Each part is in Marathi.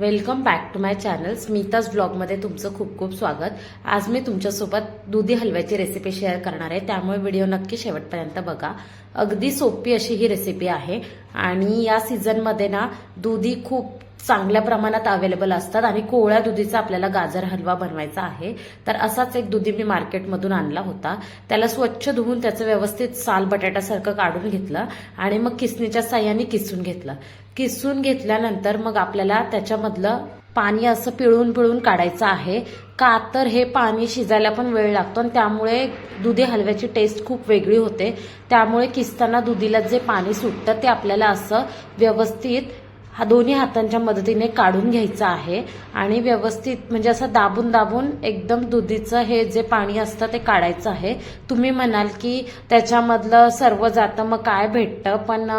Welcome back to my channel. Smita's ब्लॉगमध्ये तुमचं खूप खूप स्वागत. आज मी तुमच्यासोबत दुधी हलव्याची रेसिपी शेअर करणार आहे. त्यामुळे व्हिडिओ नक्की शेवटपर्यंत बघा. अगदी सोपी अशी ही रेसिपी आहे. आणि या सीझनमध्ये ना दुधी खूप चांगल्या प्रमाणात अवेलेबल असतात आणि कोवळ्या दुधीचा आपल्याला गाजर हलवा बनवायचा आहे. तर असाच एक दुधी मी मार्केटमधून आणला होता. त्याला स्वच्छ धुवून त्याचं व्यवस्थित साल बटाट्यासारखं काढून घेतलं आणि मग किसणीच्या साह्याने किसून घेतलं. किसून घेतल्यानंतर मग आपल्याला त्याच्यामधलं पाणी असं पिळून पिळून काढायचं आहे. का तर हे पाणी शिजायला पण वेळ लागतो आणि त्यामुळे दुधी हलव्याची टेस्ट खूप वेगळी होते. त्यामुळे किसताना दुधीला जे पाणी सुटतं ते आपल्याला असं व्यवस्थित हा दोन्ही हातांच्या मदतीने काढून घ्यायचा आहे. आणि व्यवस्थित म्हणजे असं दाबून दाबून एकदम दुधीचं हे जे पाणी असतं ते काढायचं आहे. तुम्ही म्हणाल की त्याच्यामधलं सर्व जातं मग काय भेटतं पण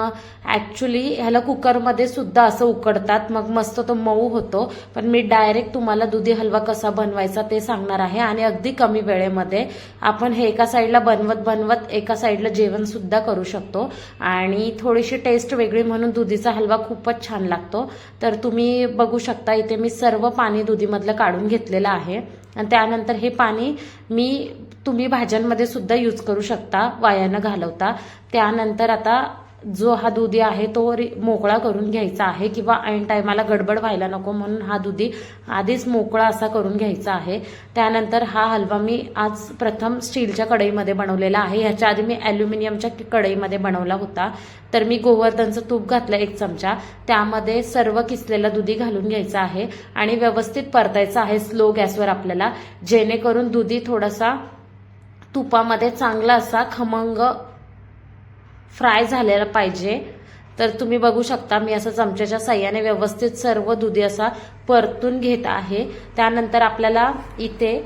ॲक्च्युली ह्याला कुकरमध्ये सुद्धा असं उकडतात. मग मस्त तो मऊ होतो. पण मी डायरेक्ट तुम्हाला दुधी हलवा कसा बनवायचा ते सांगणार आहे. आणि अगदी कमी वेळेमध्ये आपण हे एका साईडला बनवत बनवत एका साईडला जेवण सुद्धा करू शकतो. आणि थोडीशी टेस्ट वेगळी म्हणून दुधीचा हलवा खूपच छान लागतो. तर तुम्ही बघू शकता इथे मी सर्व पाणी दुधीमधलं काढून घेतलेलं आहे. आणि त्यानंतर हे पाणी मी तुम्ही भाज्यांमध्ये सुद्धा यूज करू शकता वायानं घालवता. त्यानंतर आता जो हा दुधी आहे तो मोकळा करून घ्यायचा आहे किंवा ऐन टायमाला गडबड व्हायला नको म्हणून हा दुधी आधीच मोकळा असा करून घ्यायचा आहे. त्यानंतर हा हलवा मी आज प्रथम स्टीलच्या कढईमध्ये बनवलेला आहे. ह्याच्या आधी मी ॲल्युमिनियमच्या कढईमध्ये बनवला होता. तर मी गोवर्धनचं तूप घातलं एक चमचा. त्यामध्ये सर्व किसलेला दुधी घालून घ्यायचं आहे आणि व्यवस्थित परतायचं आहे स्लो गॅसवर आपल्याला. जेणेकरून दुधी थोडासा तुपामध्ये चांगला असा खमंग फ्राय झालेला पाहिजे. तर तुम्ही बघू शकता मी असं चमच्याच्या साह्याने व्यवस्थित सर्व दुधी असा परतून घेत आहे. त्यानंतर आपल्याला इथे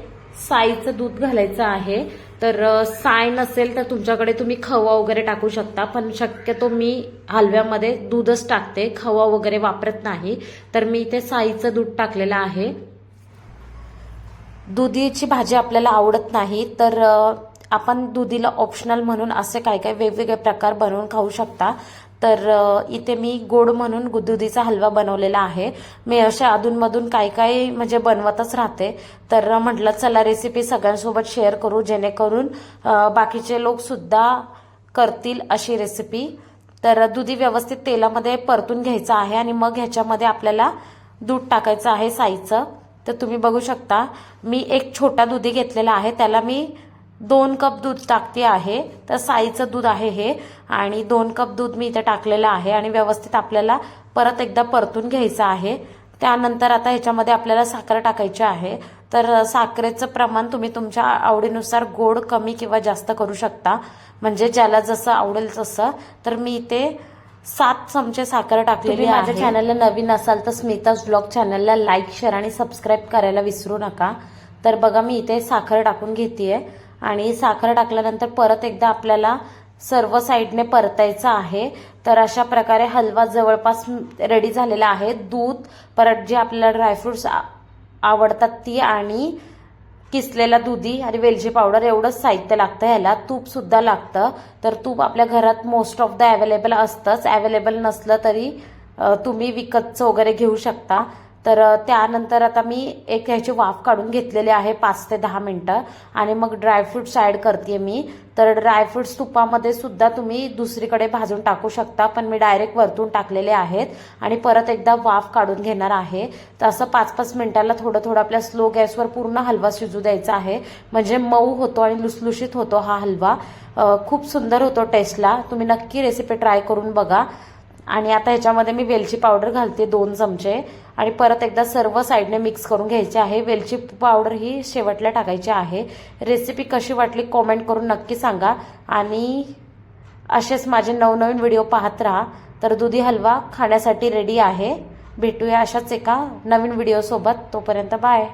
साईचं दूध घालायचं आहे. तर साय नसेल तर तुमच्याकडे तुम्ही खवा वगैरे टाकू शकता पण शक्यतो मी हलव्यामध्ये दूधच टाकते खवा वगैरे वापरत नाही. तर मी इथे साईचं दूध टाकलेलं आहे. दुधीची भाजी आपल्याला आवडत नाही तर आपण दुधीला ऑप्शनल म्हणून असे काय काय वेगवेगळे प्रकार बनवून खाऊ शकता. तर इथे मी गोड म्हणून गु- दुधीचा हलवा बनवलेला आहे. मी अशा अधूनमधून काय काय म्हणजे बनवतच राहते. तर म्हटलं चला रेसिपी सगळ्यांसोबत शेअर करू जेणेकरून बाकीचे लोकसुद्धा करतील अशी रेसिपी तर दुधी व्यवस्थित तेलामध्ये परतून घ्यायचं आहे आणि मग ह्याच्यामध्ये आपल्याला दूध टाकायचं आहे साईचं. तर तुम्ही बघू शकता मी एक छोटा दुधी घेतलेला आहे. त्याला मी दोन कप दूध टाकते आहे. तर साईचं दूध आहे हे. आणि दोन कप दूध मी इथे टाकलेलं आहे आणि व्यवस्थित आपल्याला परत एकदा परतून घ्यायचं आहे. त्यानंतर आता ह्याच्यामध्ये आपल्याला साखर टाकायची आहे. तर साखरेचं प्रमाण तुम्ही तुमच्या आवडीनुसार गोड कमी किंवा जास्त करू शकता. म्हणजे ज्याला जसं आवडेल तसं. तर मी इथे सात चमचे साखर टाकलेली माझ्या चॅनलला नवीन असाल तर स्मिताज ब्लॉग चॅनलला लाईक शेअर आणि सबस्क्राईब करायला विसरू नका. तर बघा मी इथे साखर टाकून घेतेय. आणि साखर टाकल्यानंतर परत एकदा आपल्याला सर्व साईडने परतायचं आहे. तर अशा प्रकारे हलवा जवळपास रेडी झालेला आहे. दूध परत जे आपल्याला ड्रायफ्रुट्स आवडतात ती आणि किसलेला दुधी आणि वेलची पावडर एवढंच साहित्य लागतं ह्याला. तूपसुद्धा लागतं. तर तूप आपल्या घरात मोस्ट ऑफ द अवेलेबल असतंच. अवेलेबल नसलं तरी तुम्ही विकतचं वगैरे घेऊ शकता. तर त्यानंतर आता मी एक ह्याची वाफ काढून घेतलेली आहे पाच ते दहा मिनटं. आणि मग ड्रायफ्रुट्स ॲड करते मी. तर ड्रायफ्रुट्स तुपामध्ये सुद्धा तुम्ही दुसरीकडे भाजून टाकू शकता पण मी डायरेक्ट वरतून टाकलेले आहेत. आणि परत एकदा वाफ काढून घेणार आहे. तर असं पाच पाच मिनिटाला थोडं थोडं आपल्या स्लो गॅसवर पूर्ण हलवा शिजू द्यायचा आहे. म्हणजे मऊ होतो आणि लुसलुशीत होतो हा हलवा. खूप सुंदर होतो टेस्टला तुम्ही नक्की रेसिपी ट्राय करून बघा. आणि आता ह्याच्यामध्ये मी वेलची पावडर घालते दोन चमचे. आणि परत एकदा सर्व साईडने मिक्स करून घ्यायचे आहे. वेलची पावडर ही शेवटला टाकायची आहे. रेसिपी कशी वाटली कॉमेंट करून नक्की सांगा. आणि असेच माझे नवनवीन व्हिडिओ पाहत राहा. तर दुधी हलवा खाण्यासाठी रेडी आहे. भेटूया अशाच एका नवीन व्हिडिओसोबत. तोपर्यंत बाय